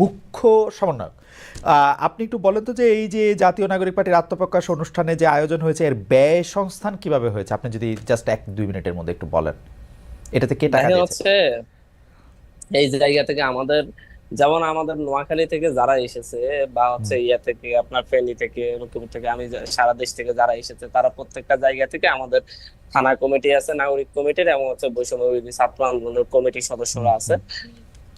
মুখ্য সমন্বয়ক। আপনি একটু বলেন তো যে এই যে জাতীয় নাগরিক পার্টির আত্মপ্রকাশ অনুষ্ঠানে যে আয়োজন হয়েছে এর ব্যয় সংস্থান কীভাবে হয়েছে? আপনি যদি জাস্ট এক দুই মিনিটের মধ্যে একটু বলেন। এটাতে কে টাকা দিয়েছে? হচ্ছে এই জায়গা থেকে আমাদের যেমন আমাদের নোয়াখালী থেকে যারা এসেছে বা হচ্ছে ইয়া থেকে আপনার ফেনী থেকে লক্ষ্মীপুর থেকে আমি সারা দেশ থেকে যারা এসেছে তারা প্রত্যেকটা জায়গা থেকে আমাদের থানা কমিটি আছে নাগরিক কমিটির এবং হচ্ছে বৈষম্য ছাত্র আন্দোলনের কমিটির সদস্যরা আছে।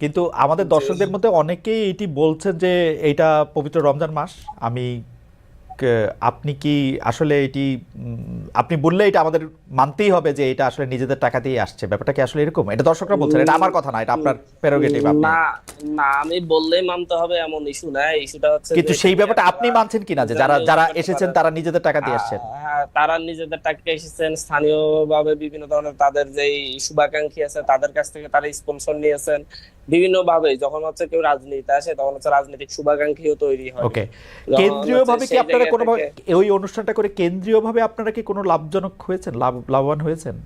কিন্তু আমাদের দর্শকদের মধ্যে অনেকেই এটি বলছেন যে এটা পবিত্র রমজান মাস। আমি আপনি কি আসলে এটি আপনি বললে এটা আমাদের মানতেই হবে যে এটা আসলে নিজেদের টাকা দিয়ে আসছে। ব্যাপারটা কি আসলে এরকম? এটা দর্শকরা বলছেন এটা আমার কথা না এটা আপনার প্রেরোগেটিভ আপনি। না না আমি বললেই মানতে হবে এমন ইস্যু না ইস্যুটা হচ্ছে কিন্তু সেই ব্যাপারটা আপনি মানছেন কিনা যে যারা যারা এসেছেন তারা- তারা নিজেদের টাকা দিয়ে আসছেন? হ্যাঁ, তারা নিজেদের টাকা এসেছেন স্থানীয়ভাবে বিভিন্ন ধরনের তাদের যে শুভাকাঙ্ক্ষী আছে তাদের কাছ থেকে তারা স্পন্সর নিয়েছেন। বিভিন্ন ভাবে যখন হচ্ছে কেউ রাজনীতিতে আসে তখন হচ্ছে রাজনৈতিক শুভাকাঙ্ক্ষীও তৈরি হয়। ওকে। যখন কেন্দ্রীয়ভাবে কি আপনারা কোনো ওই অনুষ্ঠানটা করে কেন্দ্রীয়ভাবে আপনারা কি কোনো লাভজনক হয়েছেন? লাভ লাভবান হয়েছেন?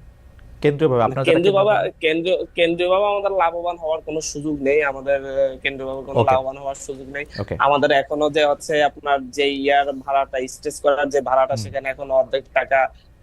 কেন্দ্রীয়ভাবে আপনারা কেন্দ্রীয় বাবা কেন্দ্রীয়- কেন্দ্রীয় কেন্দ্রীয় বাবা আমাদের লাভবান হওয়ার কোনো সুযোগ নেই। আমাদের আহ, কেন্দ্রীয় বাবা কোনো লাভবান হওয়ার সুযোগ নেই। আমাদের এখনও যে হচ্ছে আপনার যে ইয়ার ভাড়াটা স্টেজ করার যে ভাড়াটা সেখানে এখনও অর্ধেক টাকা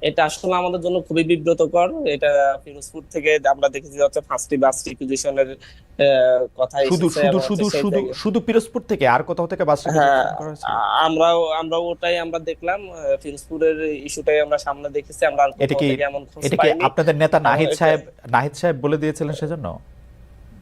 এটা আসলে আমাদের জন্য খুবই বিব্রতকর। এটা ফিরোজপুর থেকে আমরা দেখেছি হচ্ছে ফার্স্টটি বাস রিকুইজিশনের কথা শুধু শুধু শুধু শুধু শুধু পিরোজপুর থেকে আর কোথাও থেকে বাস requisition করা হয়েছিল? আ- আমরাও আমরাও ওটাই আমরা দেখলাম। ফিরোজপুরের ইস্যুটাই আমরা সামনে দেখেছি। আমরা এটা কি এটা আপনাদের নেতা নাহিদ সাহেব নাহিদ সাহেব বলে দিয়েছিলেন সেজন্য?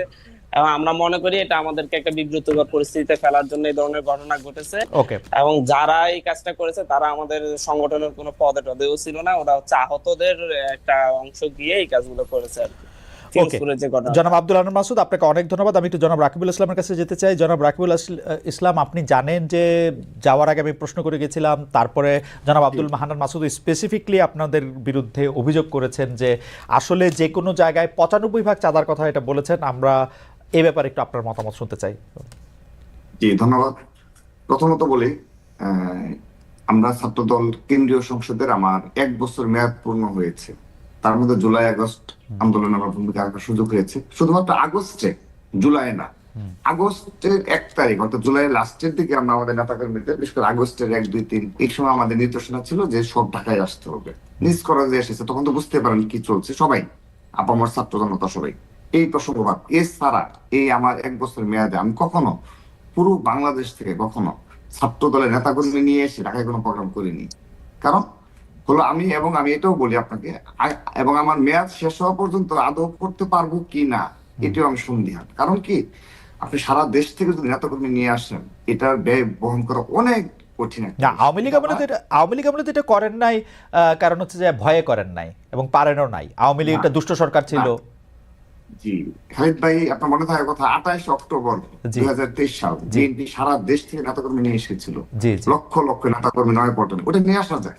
হয়েছে। এবং আমরা মনে করি এটা আমাদেরকে একটা বিব্রতকর পরিস্থিতিতে ফেলার জন্য এই ধরনের ঘটনা ঘটেছে। এবং যারা এই কাজটা করেছে তারা আমাদের সংগঠনের কোনো পদে টদেও ছিল না। ওরা হচ্ছে আহতদের একটা অংশ গিয়ে এই কাজগুলো করেছে আর কি। জনাব আব্দুল আনন্দ মাসুদ আপনাকে অনেক ধন্যবাদ। আমি একটু জনাব রাকিবুল ইসলামের কাছে যেতে চাই। জনাব রাকিবুল ইসলাম আপনি জানেন যে যাওয়ার আগে আমি প্রশ্ন করে গেছিলাম তারপরে জনাব আব্দুল মাহানান মাসুদ স্পেসিফিকলি আপনাদের বিরুদ্ধে অভিযোগ করেছেন যে আসলে যে কোনো জায়গায় পঁচানব্বই ভাগ চাঁদার কথা এটা বলেছেন। আমরা এ ব্যাপারে একটু আপনার মতামত শুনতে চাই। জি ধন্যবাদ। প্রথমত বলি আমরা ছাত্রদল কেন্দ্রীয় সংসদের আমার এক বছর মেয়াদ পূর্ণ হয়েছে। তার মধ্যে জুলাই, আগস্ট আন্দোলনে আমার ভূমিকা রাখার সুযোগ হয়েছে। শুধুমাত্র আগস্টে জুলাই না। আগস্টের এক তারিখ, অর্থাৎ জুলাই লাস্টের দিকে আমরা আমাদের নেতাকর্মীদের, বিশেষ করে আগস্টের এক, দুই, তিন, এই সময় আমাদের নির্দেশনা ছিল যে সব ঢাকায় আসতে হবে। নিজ করা যে এসেছে, তখন তো বুঝতে পারেন কি চলছে সবাই। আপামর ছাত্র জনতা সবাই। এই প্রসঙ্গবাদ এছাড়া এই আমার এক বছর মেয়াদে আমি কখনো পুরো বাংলাদেশ থেকে কখনো ছাত্র দলের নেতাকর্মী নিয়ে এসে ঢাকায় কোনো প্রোগ্রাম করিনি। কারণ হলো আমি এবং আমি এটাও বলি আপনাকে এবং আমার মেয়াদ শেষ হওয়া পর্যন্ত আদৌ করতে পারব কি না এটিও আমি সন্দিহান কারণ কি আপনি সারা দেশ থেকে যদি নেতাকর্মী নিয়ে আসেন এটার ব্যয় বহন করা অনেক কঠিন না আওয়ামী লীগ আমরা তো এটা- আওয়ামী লীগ তো এটা করেন নাই আহ, কারণ হচ্ছে যে ভয়ে করেন নাই এবং পারেনও নাই। আওয়ামী লীগ একটা দুষ্ট সরকার ছিল। জি। খালিদ ভাই আপনার মনে থাকার কথা আঠাইশ অক্টোবর জি। দুই হাজার তেইশ সাল বিএনপি সারা দেশ থেকে নেতাকর্মী নিয়ে এসেছিল। জি জি। লক্ষ লক্ষ নেতাকর্মী নয় পল্টনে ওটা নিয়ে আসা যায়।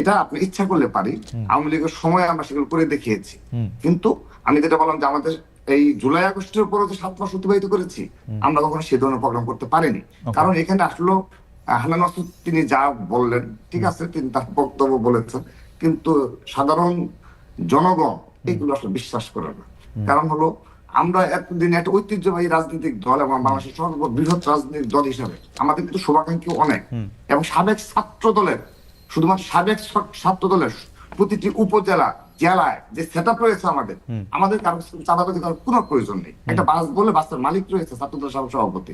এটা আপনি ইচ্ছা করলে পারি। আওয়ামী লীগের সময় আমরা সেগুলো করে দেখিয়েছি। কিন্তু আমি যেটা বললাম যে আমাদের এই জুলাই আগস্টের পরে যে সাত মাস অতিবাহিত করেছি আমরা কখনো সে ধরনের প্রোগ্রাম করতে পারিনি. কারণ এখানে আসলো মাসুদ তিনি যা বললেন ঠিক আছে তিনি তার বক্তব্য বলেছেন। কিন্তু সাধারণ জনগণ এগুলো আসলে বিশ্বাস করে না। কারণ হলো আমরা এতদিন একটা ঐতিহ্যবাহী রাজনৈতিক দল এবং বাংলাদেশের সর্ববৃহৎ রাজনৈতিক দল হিসাবে আমাদের কিন্তু শুভাকাঙ্ক্ষী অনেক। এবং সাবেক ছাত্র দলের শুধুমাত্র সাবেক ছাত্র দলের প্রতিটি উপজেলা জেলায় যে সেট রয়েছে আমাদের আমাদের কারও চাঁদাবাজি করার কোনো প্রয়োজন নেই। একটা বাস বলে বাসের মালিক রয়েছে ছাত্র দলের সহ- সভাপতি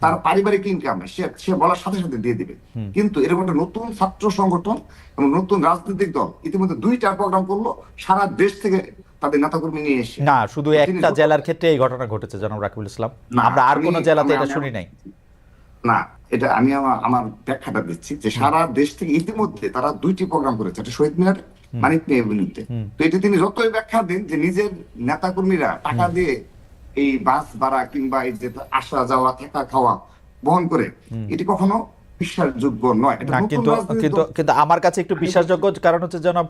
তার পারিবারিক ইনকাম সে সে বলার সাথে সাথে দিয়ে দিবে। কিন্তু এরকম একটা নতুন ছাত্র সংগঠন এবং নতুন রাজনৈতিক দল ইতিমধ্যে দুইটা প্রোগ্রাম করল সারা দেশ থেকে তাদের নেতাকর্মী নিয়ে এসে। না শুধু একটা জেলার ক্ষেত্রে এই ঘটনা ঘটেছে জনাব রাকিবুল ইসলাম। আমরা আর কোনো জেলাতে এটা শুনি নাই। না এটা আমি আমার আমার ব্যাখ্যাটা দিচ্ছি যে সারা দেশ থেকে ইতিমধ্যে তারা দুইটি প্রোগ্রাম করেছে একটা শহীদ মিনার মানিক এভিনিউতে তো এটা তিনি যতই ব্যাখ্যা দেন যে নিজের নেতাকর্মীরা টাকা দিয়ে এই বাস ভাড়া কিংবা এই যে আসা যাওয়া থাকা খাওয়া বহন করে এটি কখনো বিশ্বাসযোগ্য নয়। কিন্তু কিন্তু আমার কাছে একটু বিশ্বাসযোগ্য কারণ হচ্ছে জনাব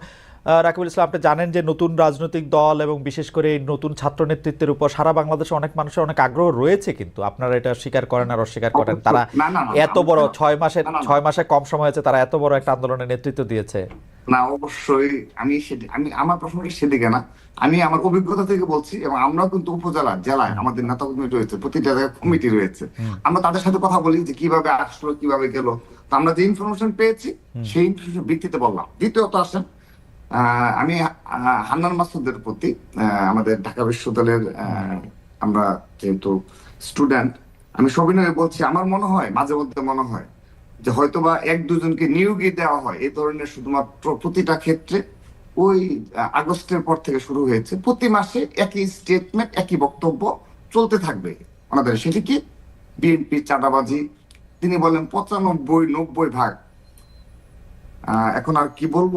রাকিবুল ইসলাম আপনি জানেন যে নতুন রাজনৈতিক দল এবং বিশেষ করে এই নতুন ছাত্র নেতৃত্বের উপর সারা বাংলাদেশে অনেক মানুষের অনেক আগ্রহ রয়েছে কিন্তু। আপনারা এটা স্বীকার করেন আর অস্বীকার করেন। তারা এত বড় ছয় না। ছয় মাসে কম সময় হয়েছে তারা এত বড় একটা আন্দোলনের নেতৃত্ব দিয়েছে। না অবশ্যই। আমি সেদি- আমি আমার প্রশ্নটা সেদিকে না। আমি আমার অভিজ্ঞতা থেকে বলছি এবং আমরাও কিন্তু উপজেলা জেলায় আমাদের নেতা কর্মী রয়েছে প্রতিটা জায়গায় কমিটি রয়েছে। আমরা তাদের সাথে কথা বলি যে কীভাবে আসলো কীভাবে গেল। আমরা যে ইনফরমেশন পেয়েছি সেই ইনফরমেশন ভিত্তিতে বললাম। দ্বিতীয়ত আসেন আমি হান্নান মাসুদের প্রতি আমাদের ঢাকা বিশ্ববিদ্যালয়ের আমরা যেহেতু স্টুডেন্ট, আমি সবিনয় বলছি, আমার মনে হয়, মাঝে মধ্যে মনে হয়, যে হয়তোবা এক দুজনকে নিয়োগই দেওয়া হয়, এই ধরনের শুধুমাত্র প্রতিটা ক্ষেত্রে ওই আগস্টের পর থেকে শুরু হয়েছে। প্রতি মাসে একই স্টেটমেন্ট একই বক্তব্য চলতে থাকবে ওনাদের সেটি কি? বিএনপি চাঁদাবাজি, তিনি বলেন পঁচানব্বই, নব্বই ভাগ। এখন আর কি বলব?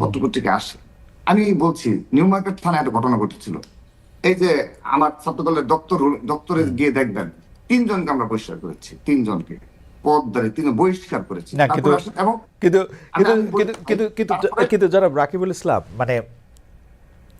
পত্রপত্রিকা আসে। আমি বলছি নিউ মার্কেট থানায় একটা ঘটনা ঘটেছিল। এই যে আমার ছাত্র দলের দপ্তর দপ্তরে গিয়ে দেখবেন তিনজনকে আমরা বহিষ্কার করেছি তিনজনকে। পদ দ্বারে তিনি বহিষ্কার করেছে। না, তারপরে কিন্তু- যারা এবং কিন্তু কিন্তু কিন্তু কিন্তু কিন্তু তারপরে- কিন্তু জনাব রাকিবুল ইসলাম মানে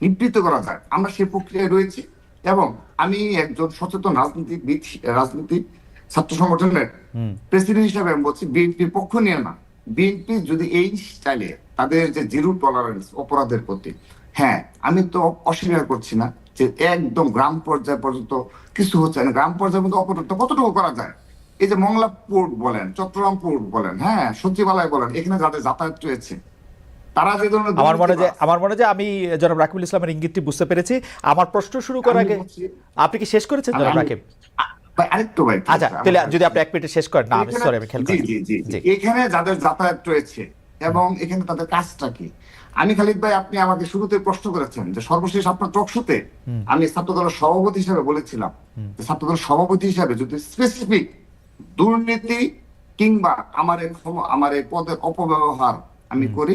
নিবৃত্ত করা যায়। আমরা সেই প্রক্রিয়ায় রয়েছি এবং আমি একজন সচেতন রাজনীতিবিদ রাজনীতি ছাত্র সংগঠনের প্রেসিডেন্ট হিসাবে আমি বলছি বিএনপির পক্ষ নিয়ে না। বিএনপি যদি এই স্টাইলে তাদের যে জিরো টলারেন্স অপরাধের প্রতি হ্যাঁ আমি তো অস্বীকার করছি না যে একদম গ্রাম পর্যায় পর্যন্ত কিছু হচ্ছে না। গ্রাম পর্যায়ের মধ্যে অপরাধ কতটুকু করা যায়? এই যে মংলা পোর্ট বলেন চট্টগ্রাম পোর্ট বলেন হ্যাঁ সচিবালয় বলেন এখানে যাদের যাতায়াত রয়েছে তারা যে ধরনের আমার মনে যে আমার মনে যে আমি জনাব রাকিবুল ইসলামের ইঙ্গিতটি বুঝতে পেরেছি। আমার প্রশ্ন শুরু করার আগে আপনি কি শেষ করেছেন জনাব রাকিব? আরেকটু ভাই আচ্ছা তাহলে যদি আপনি এক মিনিটে শেষ করেন। না আমি সরি আমি খেয়াল জি জি জি। জি। এখানে যাদের যাতায়াত রয়েছে এবং এখানে তাদের কাজটা কি? আমি খালিদ ভাই আপনি আমাকে শুরুতে প্রশ্ন করেছেন যে সর্বশেষ আপনার টকশোতে আমি ছাত্রদলের সভাপতি হিসেবে বলেছিলাম যে ছাত্রদলের সভাপতি হিসাবে যদি স্পেসিফিক দুর্নীতি কিংবা আমার এই আমার এই পদের অপব্যবহার আমি করি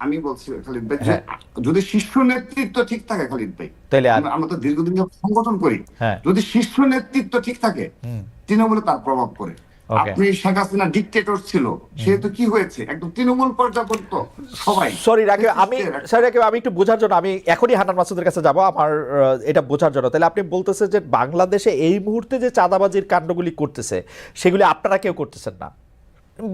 আমি বলছি খালিদ ভাই যে হ্যাঁ। যদি শীর্ষ নেতৃত্ব ঠিক থাকে খালিদ ভাই আর আমরা- তো দীর্ঘদিন সংগঠন করি। হ্যাঁ। যদি শীর্ষ নেতৃত্ব ঠিক থাকে তৃণমূলে তার প্রভাব পড়ে। আপনি শেখ হাসিনা ডিকটেটর ছিল সে তো কি হয়েছে? একদম তৃণমূল পর্যায় পর্যন্ত সবাই সরি রাকিব আমি সরি রাকিব আমি একটু বোঝার জন্য আমি এখনই হান্নান মাসুদের কাছে যাব আমার এটা বোঝার জন্য। তাহলে আপনি বলতেছেন যে বাংলাদেশে এই মুহূর্তে যে চাঁদাবাজির কাণ্ডগুলি করতেছে সেগুলি আপনারা কেউ করতেছেন না।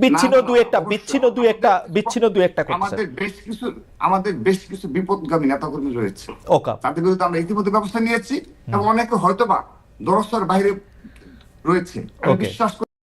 বিচ্ছিন্ন না, না, দু একটা বিচ্ছিন্ন দুই একটা বিচ্ছিন্ন দুই একটা আমাদের বেশ কিছু আমাদের বেশ কিছু বিপদগামী নেতাকর্মী রয়েছে। ওকে। তাদের বিরুদ্ধে আমরা ইতিমধ্যে ব্যবস্থা নিয়েছি এবং অনেকে হয়তোবা দরস্তর বাইরে রয়েছে। আমি বিশ্বাস করি